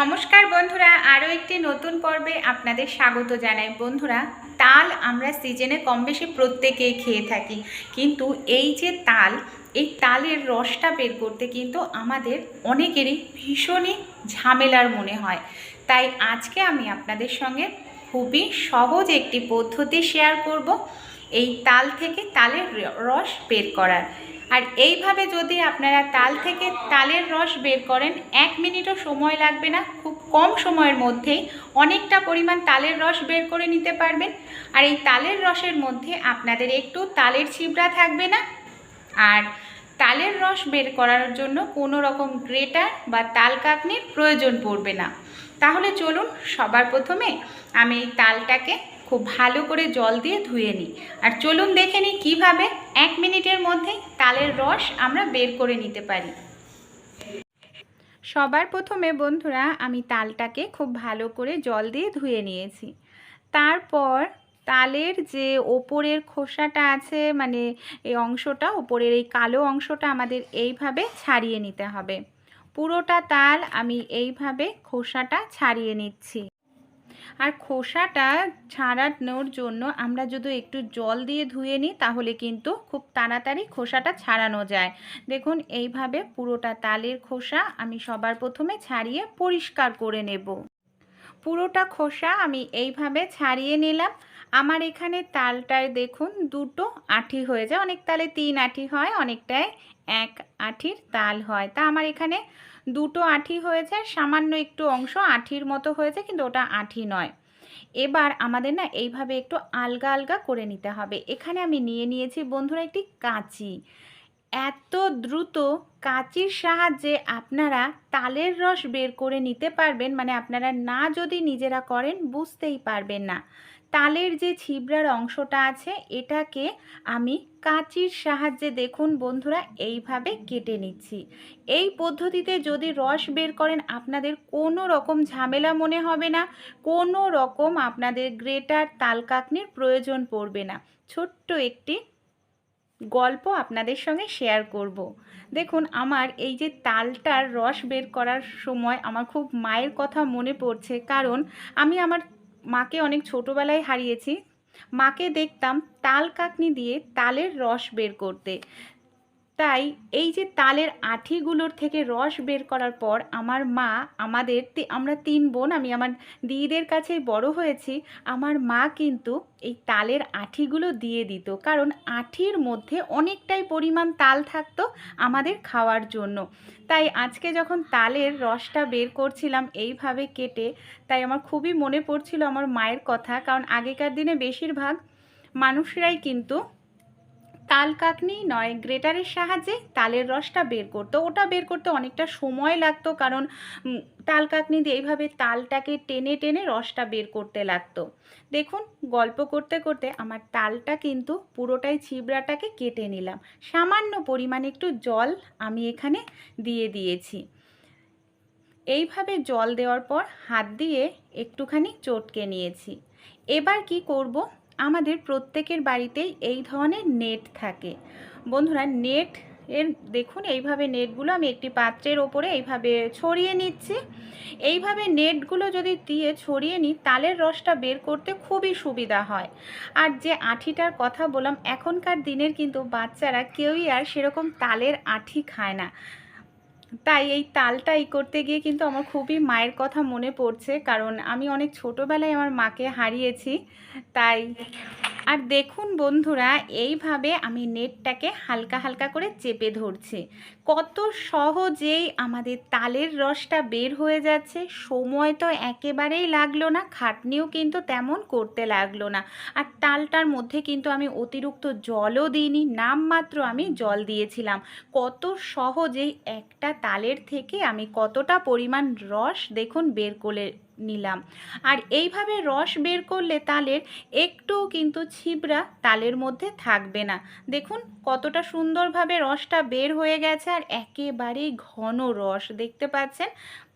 নমস্কার বন্ধুরা, আরও একটি নতুন পর্বে আপনাদের স্বাগত জানাই। বন্ধুরা, তাল আমরা সিজনে কম বেশি প্রত্যেকেই খেয়ে থাকি। কিন্তু এই যে তাল, এই তালের রসটা বের করতে কিন্তু আমাদের অনেকেরই ভীষণই ঝামেলার মনে হয়। তাই আজকে আমি আপনাদের সঙ্গে খুবই সহজ একটি পদ্ধতি শেয়ার করব, এই তাল থেকে তালের রস বের করার। আর এইভাবে যদি আপনারা তাল থেকে তালের রস বের করেন, এক মিনিটও সময় লাগবে না, খুব কম সময়ের মধ্যেই অনেকটা পরিমাণ তালের রস বের করে নিতে পারবেন। আর এই তালের রসের মধ্যে আপনাদের একটু তালের ছিবড়া থাকবে না। আর তালের রস বের করার জন্য কোনো রকম গ্রেটার বা তাল কাকনির প্রয়োজন পড়বে না। তাহলে চলুন সবার প্রথমে আমি এই তালটাকে খুব ভালো করে জল দিয়ে ধুয়ে নিই। আর চলুন দেখে নিই কীভাবে এক মিনিটের মধ্যেই তালের রস আমরা বের করে নিতে পারি। সবার প্রথমে বন্ধুরা, আমি তালটাকে খুব ভালো করে জল দিয়ে ধুয়ে নিয়েছি। তারপর তালের যে ওপরের খোসাটা আছে মানে এই অংশটা, ওপরের এই কালো অংশটা আমাদের এইভাবে ছাড়িয়ে নিতে হবে। পুরোটা তাল আমি এইভাবে খোসাটা ছাড়িয়ে নিচ্ছি। আর খোসাটা ছাড়ানোর জন্য আমরা যদি একটু জল দিয়ে ধুয়ে নিই, তাহলে কিন্তু খুব তাড়াতাড়ি খোসাটা ছাড়ানো যায়। দেখুন, এইভাবে পুরোটা তালের খোসা আমি সবার প্রথমে ছাড়িয়ে পরিষ্কার করে নেব। পুরোটা খোসা আমি এইভাবে ছাড়িয়ে নিলাম। আমার এখানে তালটায় দেখুন দুটো আঠি হয়ে যায়। অনেক তালে তিন আঠি হয়, অনেকটায় এক আঠির তাল হয়। তা আমার এখানে দুটো আঠি হয়েছে সামান্য একটু অংশ আঠির মতো হয়েছে কিন্তু ওটা আঠি নয়। এবার আমাদের না এইভাবে একটু আলগা আলগা করে নিতে হবে। এখানে আমি নিয়ে নিয়েছি বন্ধুরা একটি কাঁচি। এত দ্রুত কাঁচির সাহায্যে আপনারা তালের রস বের করে নিতে পারবেন মানে আপনারা না যদি নিজেরা করেন বুঝতেই পারবেন না। তালের যে ছিবড়ার অংশটা আছে, এটাকে আমি কাঁচির সাহায্যে দেখুন বন্ধুরা, এইভাবে কেটে নিচ্ছি। এই পদ্ধতিতে যদি রস বের করেন, আপনাদের কোনো রকম ঝামেলা মনে হবে না, কোনো রকম আপনাদের গ্রেটার তালকাকনির প্রয়োজন পড়বে না। ছোট্ট একটি গল্প আপনাদের সঙ্গে শেয়ার করব। দেখুন, আমার এই যে তালটার রস বের করার সময় আমার খুব মায়ের কথা মনে পড়ছে। কারণ আমি আমার মাকে অনেক ছোটোবেলায় হারিয়েছি। মাকে দেখতাম তাল কাকনি দিয়ে তালের রস বের করতে। তাই এই যে তালের আঠিগুলোর থেকে রস বের করার পর আমার মা আমাদের আমরা তিন বোন, আমি আমার দিদিদের কাছে বড় হয়েছি, আমার মা কিন্তু এই তালের আঠিগুলো দিয়ে দিত। কারণ আঠির মধ্যে অনেকটাই পরিমাণ তাল থাকতো আমাদের খাওয়ার জন্য। তাই আজকে যখন তালের রসটা বের করছিলাম এইভাবে কেটে, তাই আমার খুবই মনে পড়ছিল আমার মায়ের কথা। কারণ আগেকার দিনে বেশিরভাগ মানুষরাই কিন্তু তাল কাকনি নয়, গ্রেটারের সাহায্যে তালের রসটা বের করতো। ওটা বের করতে অনেকটা সময় লাগতো কারণ তাল কাকনি দিয়ে এইভাবে তালটাকে টেনে টেনে রসটা বের করতে লাগতো। দেখুন, গল্প করতে করতে আমার তালটা কিন্তু পুরোটাই ছিবড়াটাকে কেটে নিলাম। সামান্য পরিমাণে একটু জল আমি এখানে দিয়ে দিয়েছি। এইভাবে জল দেওয়ার পর হাত দিয়ে একটুখানি চটকে নিয়েছি। এবার কি করব? আমাদের প্রত্যেকের বাড়িতেই এই ধরনের নেট থাকে। বন্ধুরা নেট এর দেখুন, এইভাবে নেটগুলো আমি একটি পাত্রের ওপরে এইভাবে ছড়িয়ে নিচ্ছি। এইভাবে নেটগুলো যদি দিয়ে ছড়িয়ে নিই, তালের রসটা বের করতে খুবই সুবিধা হয়। আর যে আঠিটার কথা বললাম, এখনকার দিনের কিন্তু বাচ্চারা কেউই আর সেরকম তালের আঠি খায় না। তাই এই তালটা এই করতে গিয়ে কিন্তু আমার খুবই মায়ের কথা মনে পড়ছে। কারণ আমি অনেক ছোটোবেলায় আমার মাকে হারিয়েছি। তাই আর দেখুন বন্ধুরা, এইভাবে আমি নেটটাকে হালকা হালকা করে চেপে ধরছি। কত সহজেই আমাদের তালের রসটা বের হয়ে যাচ্ছে, সময় তো একেবারেই লাগল না, খাটনিও কিন্তু তেমন করতে লাগল না। আর তালটার মধ্যে কিন্তু আমি অতিরিক্ত জলও দিইনি, নামমাত্র আমি জল দিয়েছিলাম। কত সহজেই একটা তালের থেকে আমি কতটা পরিমাণ রস দেখুন বের করে নিলাম। আর এইভাবে রস বের করলে তালের একটুও কিন্তু ছিবড়া তালের মধ্যে থাকবে না। দেখুন কতটা সুন্দরভাবে রসটা বের হয়ে গেছে আর একেবারেই ঘন রস দেখতে পাচ্ছেন?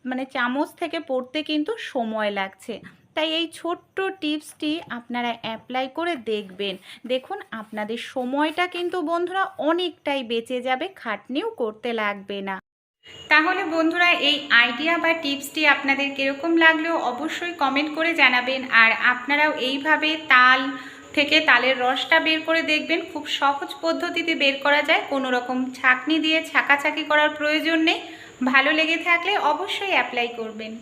মানে চামচ থেকে পড়তে কিন্তু সময় লাগছে। তাই এই ছোট্ট টিপসটি আপনারা অ্যাপ্লাই করে দেখবেন। দেখুন আপনাদের সময়টা কিন্তু বন্ধুরা অনেকটাই বেঁচে যাবে, খাটনিও করতে লাগবে না। তাহলে বন্ধুরা এই আইডিয়া বা টিপসটি আপনাদের কীরকম লাগলেও অবশ্যই কমেন্ট করে জানাবেন। আর আপনারাও এইভাবে তাল থেকে তালের রসটা বের করে দেখবেন। খুব সহজ পদ্ধতিতে বের করা যায়। কোনো রকম ছাকনি দিয়ে ছাকাছাকি করার প্রয়োজন নেই। ভালো লেগে থাকলে অবশ্যই অ্যাপ্লাই করবেন।